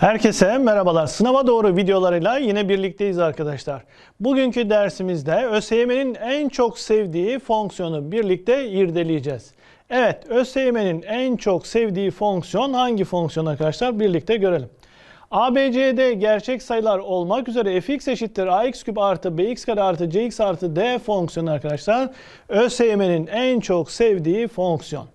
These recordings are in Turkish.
Herkese merhabalar. Sınava doğru videolarıyla yine birlikteyiz arkadaşlar. Bugünkü dersimizde ÖSYM'nin en çok sevdiği fonksiyonu birlikte irdeleyeceğiz. Evet, ÖSYM'nin en çok sevdiği fonksiyon hangi fonksiyon arkadaşlar? Birlikte görelim. ABCD gerçek sayılar olmak üzere fx eşittir ax küp artı bx kare artı cx artı d fonksiyonu arkadaşlar ÖSYM'nin en çok sevdiği fonksiyon.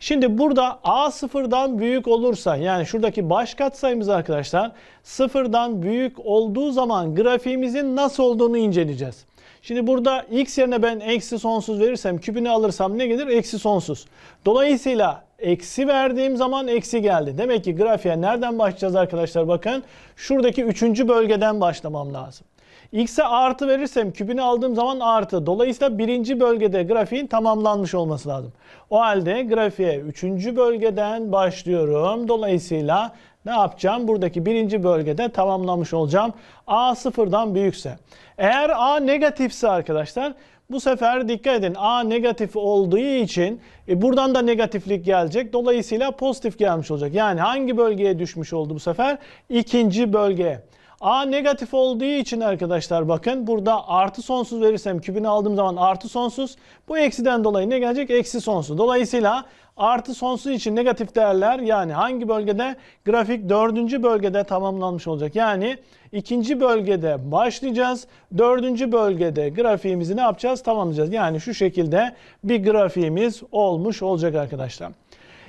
Şimdi burada a sıfırdan büyük olursa yani şuradaki baş katsayımız arkadaşlar sıfırdan büyük olduğu zaman grafiğimizin nasıl olduğunu inceleyeceğiz. Şimdi burada x yerine ben eksi sonsuz verirsem küpünü alırsam ne gelir? Eksi sonsuz. Dolayısıyla eksi verdiğim zaman eksi geldi. Demek ki grafiğe nereden başlayacağız arkadaşlar? Bakın şuradaki üçüncü bölgeden başlamam lazım. X'e artı verirsem küpünü aldığım zaman artı. Dolayısıyla birinci bölgede grafiğin tamamlanmış olması lazım. O halde grafiğe üçüncü bölgeden başlıyorum. Dolayısıyla ne yapacağım? Buradaki birinci bölgede tamamlamış olacağım. A sıfırdan büyükse. Eğer A negatifse arkadaşlar bu sefer dikkat edin A negatif olduğu için e, buradan da negatiflik gelecek. Dolayısıyla pozitif gelmiş olacak. Yani hangi bölgeye düşmüş oldu bu sefer? İkinci bölgeye. A negatif olduğu için arkadaşlar bakın burada artı sonsuz verirsem kübünü aldığım zaman artı sonsuz. Bu eksiden dolayı ne gelecek? Eksi sonsuz. Dolayısıyla artı sonsuz için negatif değerler yani hangi bölgede? Grafik dördüncü bölgede tamamlanmış olacak. Yani ikinci bölgede başlayacağız. Dördüncü bölgede grafiğimizi ne yapacağız? Tamamlayacağız. Yani şu şekilde bir grafiğimiz olmuş olacak arkadaşlar.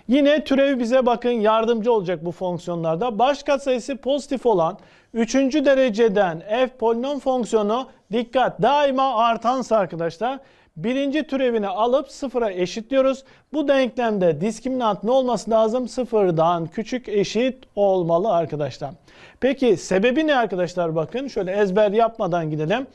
Yine türevi bize bakın yardımcı olacak bu fonksiyonlarda. Baş katsayısı pozitif olan 3. dereceden f polinom fonksiyonu dikkat daima artansa arkadaşlar birinci türevini alıp sıfıra eşitliyoruz. Bu denklemde diskriminant ne olması lazım? Sıfırdan küçük eşit olmalı arkadaşlar. Peki sebebi ne arkadaşlar bakın şöyle ezber yapmadan gidelim.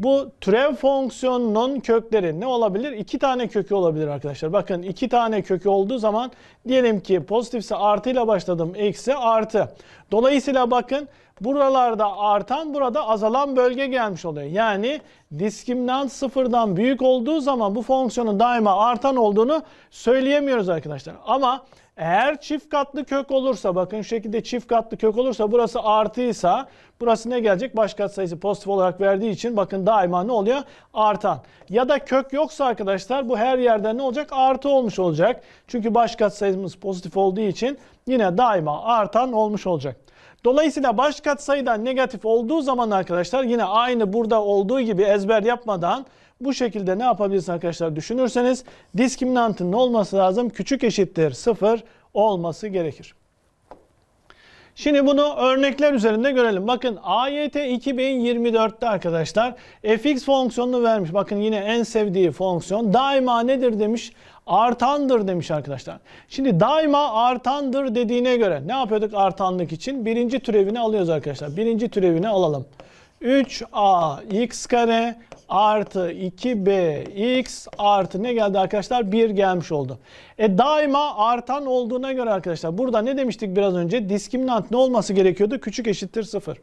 Bu türev fonksiyonunun kökleri ne olabilir? İki tane kökü olabilir arkadaşlar. Bakın iki tane kökü olduğu zaman diyelim ki pozitifse artıyla başladım. Eksi artı. Dolayısıyla bakın buralarda artan burada azalan bölge gelmiş oluyor. Yani diskriminant sıfırdan büyük olduğu zaman bu fonksiyonun daima artan olduğunu söyleyemiyoruz arkadaşlar. Ama eğer çift katlı kök olursa bakın şu şekilde çift katlı kök olursa burası artıysa burası ne gelecek? Baş katsayısı pozitif olarak verdiği için bakın daima ne oluyor? Artan. Ya da kök yoksa arkadaşlar bu her yerde ne olacak? Artı olmuş olacak. Çünkü baş katsayımız pozitif olduğu için yine daima artan olmuş olacak. Dolayısıyla baş katsayıdan negatif olduğu zaman arkadaşlar yine aynı burada olduğu gibi ezber yapmadan bu şekilde ne yapabiliriz arkadaşlar düşünürseniz diskriminantın olması lazım? Küçük eşittir 0 olması gerekir. Şimdi bunu örnekler üzerinde görelim. Bakın AYT 2024'te arkadaşlar fx fonksiyonunu vermiş. Bakın yine en sevdiği fonksiyon daima nedir demiş? Artandır demiş arkadaşlar. Şimdi daima artandır dediğine göre ne yapıyorduk artanlık için? Birinci türevini alıyoruz arkadaşlar. Birinci türevini alalım. 3a x kare artı 2b x artı ne geldi arkadaşlar? 1 gelmiş oldu. E daima artan olduğuna göre arkadaşlar burada ne demiştik biraz önce? Diskriminant ne olması gerekiyordu? Küçük eşittir 0.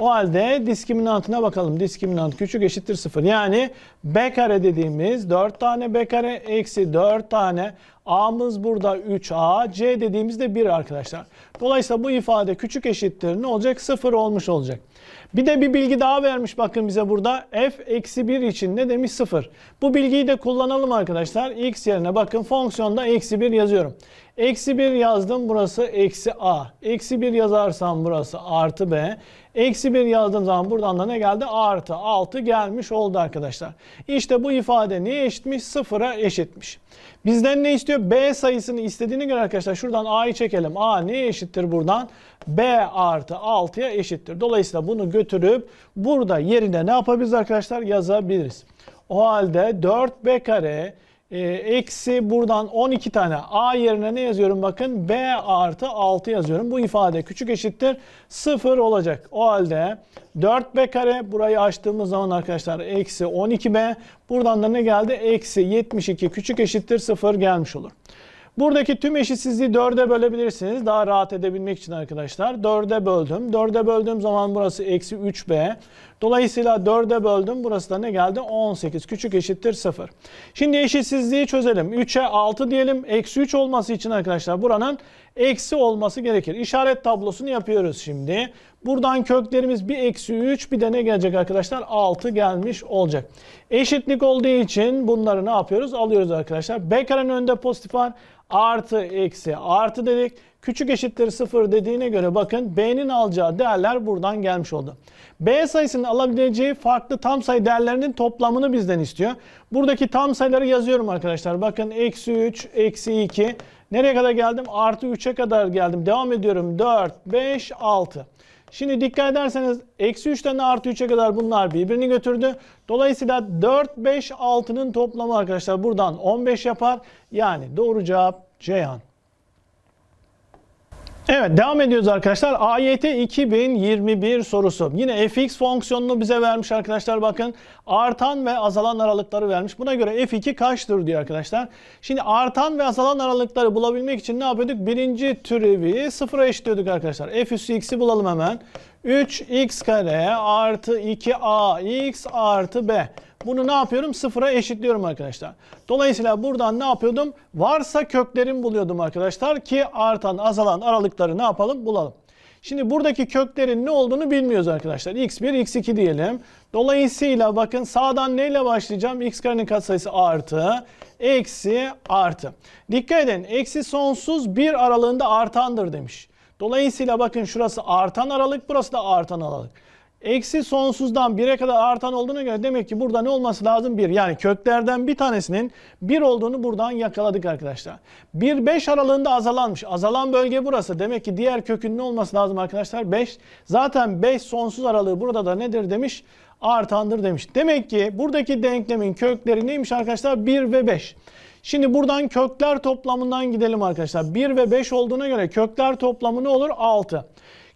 O halde diskriminantına bakalım. Diskriminant küçük eşittir 0. Yani b kare dediğimiz 4 tane b kare eksi 4 tane a'mız burada 3a c dediğimizde 1 arkadaşlar. Dolayısıyla bu ifade küçük eşittir ne olacak? 0 olmuş olacak. Bir de bir bilgi daha vermiş bakın bize burada. f eksi 1 için ne demiş 0. Bu bilgiyi de kullanalım arkadaşlar. x yerine bakın fonksiyonda eksi 1 yazıyorum. Eksi 1 yazdım burası eksi a. Eksi 1 yazarsam burası artı b. Eksi 1 yazdığım zaman buradan da ne geldi? Artı 6 gelmiş oldu arkadaşlar. İşte bu ifade neye eşitmiş? Sıfıra eşitmiş. Bizden ne istiyor? B sayısını istediğine göre arkadaşlar şuradan A'yı çekelim. A neye eşittir buradan? B artı 6'ya eşittir. Dolayısıyla bunu götürüp burada yerine ne yapabiliriz arkadaşlar? Yazabiliriz. O halde 4B kare e, eksi buradan 12 tane a yerine ne yazıyorum bakın b artı 6 yazıyorum. Bu ifade küçük eşittir 0 olacak. O halde 4b kare burayı açtığımız zaman arkadaşlar eksi 12b buradan da ne geldi? Eksi 72 küçük eşittir 0 gelmiş olur. Buradaki tüm eşitsizliği 4'e bölebilirsiniz. Daha rahat edebilmek için arkadaşlar. 4'e böldüm. 4'e böldüğüm zaman burası eksi 3b. Dolayısıyla 4'e böldüm. Burası da ne geldi? 18 küçük eşittir 0. Şimdi eşitsizliği çözelim. 3'e 6 diyelim. Eksi 3 olması için arkadaşlar buranın eksi olması gerekir. İşaret tablosunu yapıyoruz şimdi. Buradan köklerimiz bir eksi 3 bir de ne gelecek arkadaşlar? 6 gelmiş olacak. Eşitlik olduğu için bunları ne yapıyoruz? Alıyoruz arkadaşlar. B karenin önünde pozitif var. Artı eksi artı dedik. Küçük eşittir 0 dediğine göre bakın B'nin alacağı değerler buradan gelmiş oldu. B sayısının alabileceği farklı tam sayı değerlerinin toplamını bizden istiyor. Buradaki tam sayıları yazıyorum arkadaşlar. Bakın eksi 3, eksi 2. Nereye kadar geldim? Artı 3'e kadar geldim. Devam ediyorum. 4, 5, 6. Şimdi dikkat ederseniz eksi 3'ten artı 3'e kadar bunlar birbirini götürdü. Dolayısıyla 4, 5, 6'nın toplamı arkadaşlar buradan 15 yapar. Yani doğru cevap Ceyhan. Evet devam ediyoruz arkadaşlar. AYT 2021 sorusu. Yine fx fonksiyonunu bize vermiş arkadaşlar bakın. Artan ve azalan aralıkları vermiş. Buna göre f2 kaçtır diyor arkadaşlar. Şimdi artan ve azalan aralıkları bulabilmek için ne yapıyorduk? Birinci türevi sıfıra eşitliyorduk arkadaşlar. f üssü x'i bulalım hemen. 3x kare artı 2ax artı b. Bunu ne yapıyorum? Sıfıra eşitliyorum arkadaşlar. Dolayısıyla buradan ne yapıyordum? Varsa köklerin buluyordum arkadaşlar ki artan azalan aralıkları ne yapalım? Bulalım. Şimdi buradaki köklerin ne olduğunu bilmiyoruz arkadaşlar. x1, x2 diyelim. Dolayısıyla bakın sağdan neyle başlayacağım? x karenin katsayısı artı, eksi, artı. Dikkat edin. Eksi sonsuz bir aralığında artandır demiş. Dolayısıyla bakın şurası artan aralık, burası da artan aralık. Eksi sonsuzdan 1'e kadar artan olduğuna göre demek ki burada ne olması lazım? 1. Yani köklerden bir tanesinin 1 olduğunu buradan yakaladık arkadaşlar. 1-5 aralığında azalanmış. Azalan bölge burası. Demek ki diğer kökün ne olması lazım arkadaşlar? 5. Zaten 5 sonsuz aralığı burada da nedir demiş? Artandır demiş. Demek ki buradaki denklemin kökleri neymiş arkadaşlar? 1 ve 5. Şimdi buradan kökler toplamından gidelim arkadaşlar. 1 ve 5 olduğuna göre kökler toplamı ne olur? 6.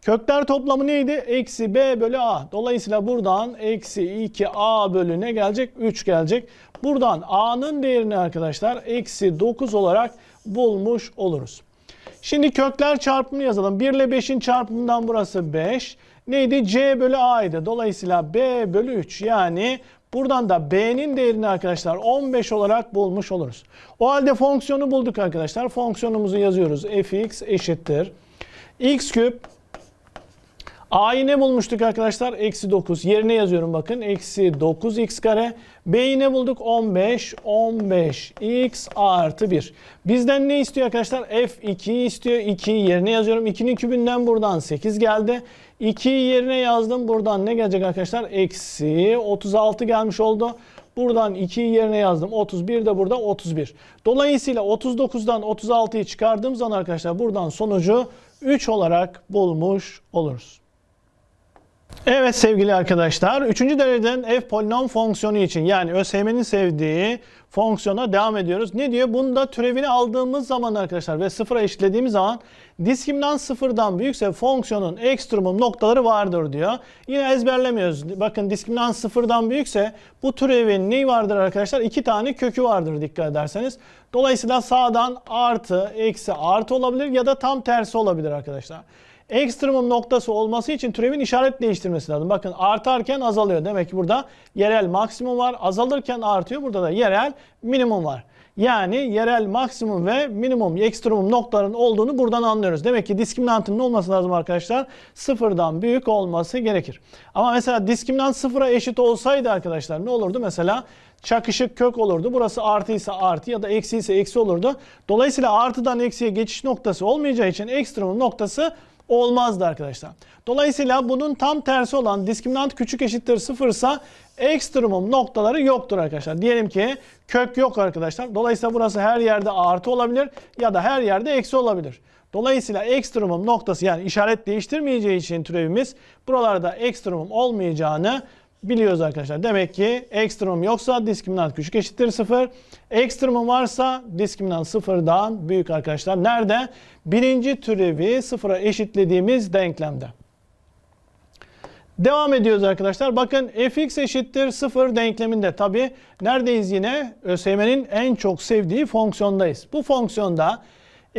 Kökler toplamı neydi? Eksi b bölü a. Dolayısıyla buradan eksi 2a bölü ne gelecek? 3 gelecek. Buradan a'nın değerini arkadaşlar eksi 9 olarak bulmuş oluruz. Şimdi kökler çarpımını yazalım. 1 ile 5'in çarpımından burası 5. Neydi? c bölü a idi. Dolayısıyla b bölü 3 yani Buradan da b'nin değerini arkadaşlar 15 olarak bulmuş oluruz. O halde fonksiyonu bulduk arkadaşlar. Fonksiyonumuzu yazıyoruz. fx eşittir. x küp A'yı ne bulmuştuk arkadaşlar? Eksi 9. Yerine yazıyorum bakın. Eksi 9x kare. B'yi ne bulduk? 15. 15x artı 1. Bizden ne istiyor arkadaşlar? F2 istiyor. 2'yi yerine yazıyorum. 2'nin kübünden buradan 8 geldi. 2'yi yerine yazdım. Buradan ne gelecek arkadaşlar? Eksi 36 gelmiş oldu. Buradan 2'yi yerine yazdım. 31 de burada 31. Dolayısıyla 39'dan 36'yı çıkardığım zaman arkadaşlar buradan sonucu 3 olarak bulmuş oluruz. Evet sevgili arkadaşlar, üçüncü dereceden f polinom fonksiyonu için yani ÖSYM'nin sevdiği fonksiyona devam ediyoruz. Ne diyor? Bunda türevini aldığımız zaman arkadaşlar ve sıfıra eşitlediğimiz zaman diskriminant sıfırdan büyükse fonksiyonun ekstremum noktaları vardır diyor. Yine ezberlemiyoruz. Bakın diskriminant sıfırdan büyükse bu türevin neyi vardır arkadaşlar? İki tane kökü vardır dikkat ederseniz. Dolayısıyla sağdan artı, eksi, artı olabilir ya da tam tersi olabilir arkadaşlar ekstremum noktası olması için türevin işaret değiştirmesi lazım. Bakın artarken azalıyor. Demek ki burada yerel maksimum var. Azalırken artıyor. Burada da yerel minimum var. Yani yerel maksimum ve minimum ekstremum noktaların olduğunu buradan anlıyoruz. Demek ki diskriminantın ne olması lazım arkadaşlar? Sıfırdan büyük olması gerekir. Ama mesela diskriminant sıfıra eşit olsaydı arkadaşlar ne olurdu? Mesela çakışık kök olurdu. Burası artıysa artı ya da eksi ise eksi olurdu. Dolayısıyla artıdan eksiye geçiş noktası olmayacağı için ekstremum noktası olmazdı arkadaşlar. Dolayısıyla bunun tam tersi olan diskriminant küçük eşittir sıfırsa ekstremum noktaları yoktur arkadaşlar. Diyelim ki kök yok arkadaşlar. Dolayısıyla burası her yerde artı olabilir ya da her yerde eksi olabilir. Dolayısıyla ekstremum noktası yani işaret değiştirmeyeceği için türevimiz buralarda ekstremum olmayacağını biliyoruz arkadaşlar. Demek ki ekstremum yoksa diskriminant küçük eşittir 0. Ekstremum varsa diskriminant sıfırdan büyük arkadaşlar. Nerede? Birinci türevi sıfıra eşitlediğimiz denklemde. Devam ediyoruz arkadaşlar. Bakın fx eşittir 0 denkleminde. Tabi neredeyiz yine? ÖSYM'nin en çok sevdiği fonksiyondayız. Bu fonksiyonda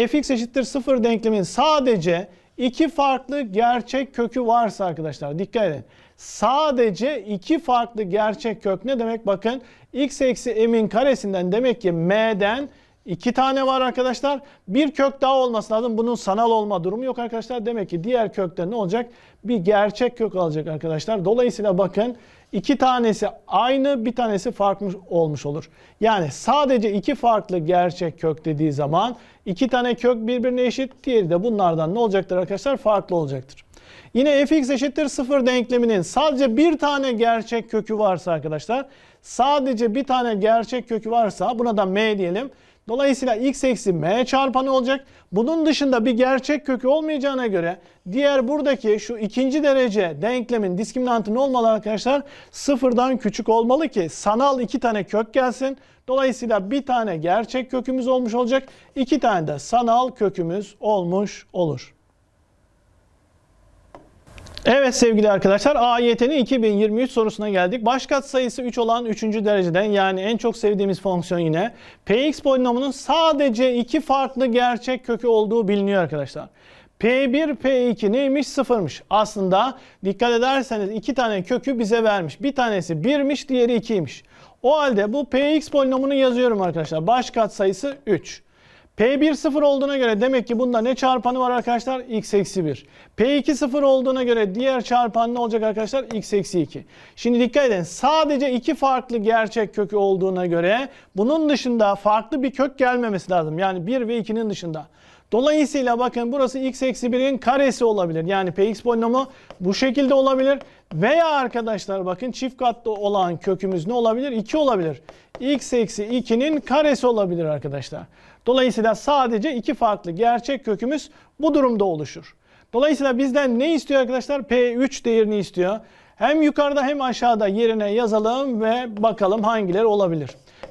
fx eşittir 0 denklemin sadece iki farklı gerçek kökü varsa arkadaşlar dikkat edin sadece iki farklı gerçek kök ne demek? Bakın x eksi m'in karesinden demek ki m'den iki tane var arkadaşlar. Bir kök daha olması lazım. Bunun sanal olma durumu yok arkadaşlar. Demek ki diğer kökte ne olacak? Bir gerçek kök alacak arkadaşlar. Dolayısıyla bakın iki tanesi aynı bir tanesi farklı olmuş olur. Yani sadece iki farklı gerçek kök dediği zaman iki tane kök birbirine eşit. Diğeri de bunlardan ne olacaktır arkadaşlar? Farklı olacaktır. Yine fx eşittir 0 denkleminin sadece bir tane gerçek kökü varsa arkadaşlar sadece bir tane gerçek kökü varsa buna da m diyelim. Dolayısıyla x eksi m çarpanı olacak. Bunun dışında bir gerçek kökü olmayacağına göre diğer buradaki şu ikinci derece denklemin diskriminantı ne olmalı arkadaşlar? Sıfırdan küçük olmalı ki sanal iki tane kök gelsin. Dolayısıyla bir tane gerçek kökümüz olmuş olacak. iki tane de sanal kökümüz olmuş olur. Evet sevgili arkadaşlar AYT'nin 2023 sorusuna geldik. Baş katsayısı 3 olan 3. dereceden yani en çok sevdiğimiz fonksiyon yine Px polinomunun sadece iki farklı gerçek kökü olduğu biliniyor arkadaşlar. P1, P2 neymiş? Sıfırmış. Aslında dikkat ederseniz iki tane kökü bize vermiş. Bir tanesi 1'miş, diğeri 2'ymiş. O halde bu Px polinomunu yazıyorum arkadaşlar. Baş katsayısı 3. P1 0 olduğuna göre demek ki bunda ne çarpanı var arkadaşlar? x eksi 1. P2 0 olduğuna göre diğer çarpan ne olacak arkadaşlar? x eksi 2. Şimdi dikkat edin sadece iki farklı gerçek kökü olduğuna göre bunun dışında farklı bir kök gelmemesi lazım. Yani 1 ve 2'nin dışında. Dolayısıyla bakın burası x eksi 1'in karesi olabilir. Yani px polinomu bu şekilde olabilir. Veya arkadaşlar bakın çift katlı olan kökümüz ne olabilir? 2 olabilir. x eksi 2'nin karesi olabilir arkadaşlar. Dolayısıyla sadece iki farklı gerçek kökümüz bu durumda oluşur. Dolayısıyla bizden ne istiyor arkadaşlar? P3 değerini istiyor. Hem yukarıda hem aşağıda yerine yazalım ve bakalım hangileri olabilir.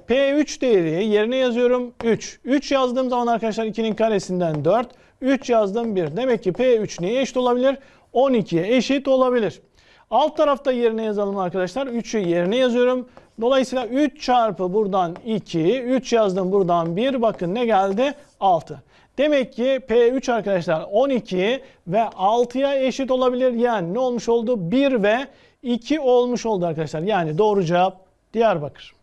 P3 değeri yerine yazıyorum 3. 3 yazdığım zaman arkadaşlar 2'nin karesinden 4. 3 yazdım 1. Demek ki P3 neye eşit olabilir? 12'ye eşit olabilir. Alt tarafta yerine yazalım arkadaşlar. 3'ü yerine yazıyorum. Dolayısıyla 3 çarpı buradan 2, 3 yazdım buradan 1. Bakın ne geldi? 6. Demek ki P3 arkadaşlar 12 ve 6'ya eşit olabilir. Yani ne olmuş oldu? 1 ve 2 olmuş oldu arkadaşlar. Yani doğru cevap Diyarbakır.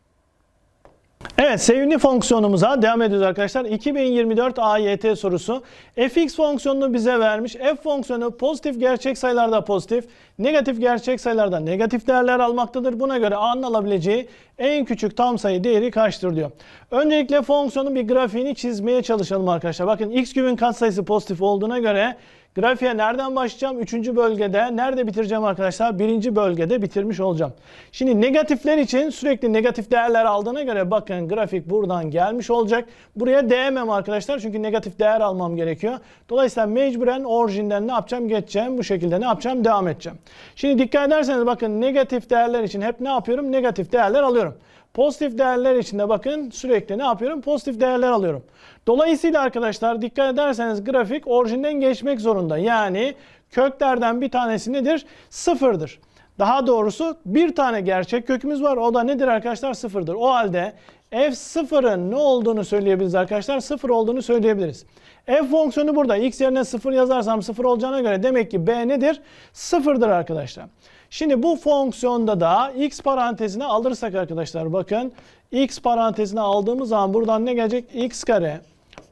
Evet sevimli fonksiyonumuza devam ediyoruz arkadaşlar. 2024 AYT sorusu. fx fonksiyonunu bize vermiş. f fonksiyonu pozitif gerçek sayılarda pozitif, negatif gerçek sayılarda negatif değerler almaktadır. Buna göre a'nın alabileceği en küçük tam sayı değeri kaçtır diyor. Öncelikle fonksiyonun bir grafiğini çizmeye çalışalım arkadaşlar. Bakın x kübün katsayısı pozitif olduğuna göre Grafiğe nereden başlayacağım? Üçüncü bölgede. Nerede bitireceğim arkadaşlar? Birinci bölgede bitirmiş olacağım. Şimdi negatifler için sürekli negatif değerler aldığına göre bakın grafik buradan gelmiş olacak. Buraya değmem arkadaşlar çünkü negatif değer almam gerekiyor. Dolayısıyla mecburen orijinden ne yapacağım? Geçeceğim. Bu şekilde ne yapacağım? Devam edeceğim. Şimdi dikkat ederseniz bakın negatif değerler için hep ne yapıyorum? Negatif değerler alıyorum. Pozitif değerler için de bakın sürekli ne yapıyorum? Pozitif değerler alıyorum. Dolayısıyla arkadaşlar dikkat ederseniz grafik orijinden geçmek zorunda. Yani köklerden bir tanesi nedir? Sıfırdır. Daha doğrusu bir tane gerçek kökümüz var. O da nedir arkadaşlar? Sıfırdır. O halde f sıfırın ne olduğunu söyleyebiliriz arkadaşlar. Sıfır olduğunu söyleyebiliriz. f fonksiyonu burada. x yerine sıfır yazarsam sıfır olacağına göre demek ki b nedir? Sıfırdır arkadaşlar. Şimdi bu fonksiyonda da x parantezine alırsak arkadaşlar bakın x parantezine aldığımız zaman buradan ne gelecek? x kare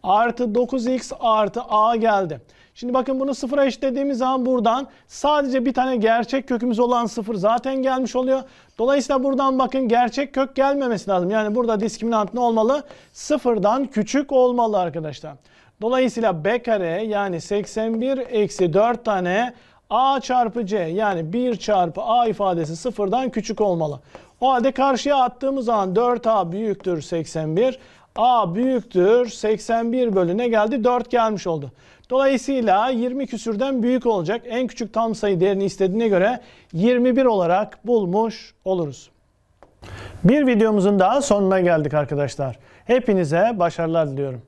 artı 9x artı a geldi. Şimdi bakın bunu sıfıra eşitlediğimiz zaman buradan sadece bir tane gerçek kökümüz olan sıfır zaten gelmiş oluyor. Dolayısıyla buradan bakın gerçek kök gelmemesi lazım. Yani burada diskriminant ne olmalı? Sıfırdan küçük olmalı arkadaşlar. Dolayısıyla b kare yani 81 eksi 4 tane a çarpı c yani 1 çarpı a ifadesi sıfırdan küçük olmalı. O halde karşıya attığımız zaman 4a büyüktür 81. a büyüktür 81 bölü ne geldi? 4 gelmiş oldu. Dolayısıyla 20 küsürden büyük olacak. En küçük tam sayı değerini istediğine göre 21 olarak bulmuş oluruz. Bir videomuzun daha sonuna geldik arkadaşlar. Hepinize başarılar diliyorum.